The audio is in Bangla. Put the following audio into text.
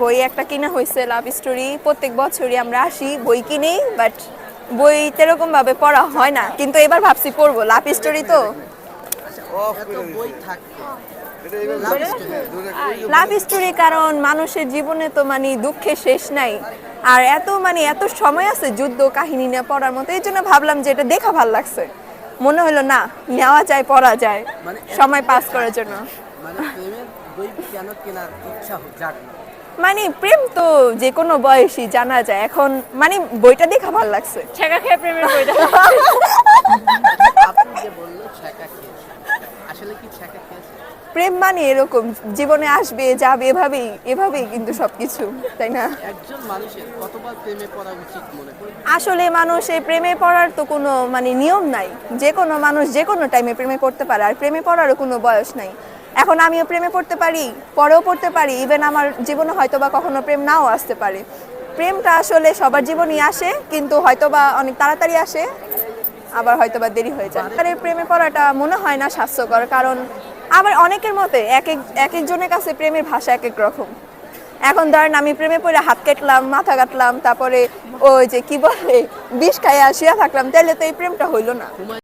বই একটা কিনা হয়েছে লাভ স্টোরি প্রত্যেক বছরই আমরা আসি বই কিনি বাট বই তেরকম ভাবে পড়া হয় না। কিন্তু এবার ভাবছি পড়ব। লাভ স্টোরি তো। লাভ স্টোরি কারণ মানুষের জীবনে তো মানে দুঃখের শেষ নাই। আর এত মানে এত সময় আছে যুদ্ধ কাহিনী নিয়ে পড়ার মতো এই জন্য ভাবলাম যে এটা দেখা ভালো লাগছে। মনে হলো না নেওয়া যায় পড়া যায় মানে সময় পাস করার জন্য। মানে প্রেমের বই কেন কেনার ইচ্ছা জাগলো মানে প্রেম তো যে কোনো বয়সী জানা যায়। এখন মানে বইটা দেখা ভালো লাগছে। ছেঁকা খেয়ে প্রেমের বইটা। আপনি যে বলল ছ্যাঁকা খেয়েছে আসলে কি ছ্যাঁকা খেয়েছে? প্রেম মানে এরকম জীবনে আসবে যাবে এভাবেই এভাবেই কিন্তু সবকিছু তাই না? একজন মানুষের কতবার প্রেমে পড়া উচিত মনে করি আসলে মানুষ এই প্রেমে পড়ার তো কোনো মানে নিয়ম নাই। যে কোনো মানুষ যে কোনো টাইমে প্রেমে পড়তে পারে আর প্রেমে পড়ারও কোনো বয়স নাই। এখন আমিও প্রেমে পড়তে পারি পরেও পড়তে পারি ইভেন আমার জীবনে হয়তো বা কখনো প্রেম নাও আসতে পারে। প্রেমটা আসলে সবার জীবনেই আসে কিন্তু হয়তো বা অনেক তাড়াতাড়ি আসে আবার হয়তো বা দেরি হয়ে যায়। আর এই প্রেমে পড়াটা মনে হয় না স্বাস্থ্যকর কারণ আবার অনেকের মতে এক এক এক একজনের কাছে প্রেমের ভাষা এক এক রকম। এখন ধরেন আমি প্রেমে পড়ে হাত কাটলাম মাথা কাটলাম তারপরে ওই যে কি বলে বিষ খাইয়া শুয়ে থাকলাম তাহলে তো এই প্রেমটা হইল না।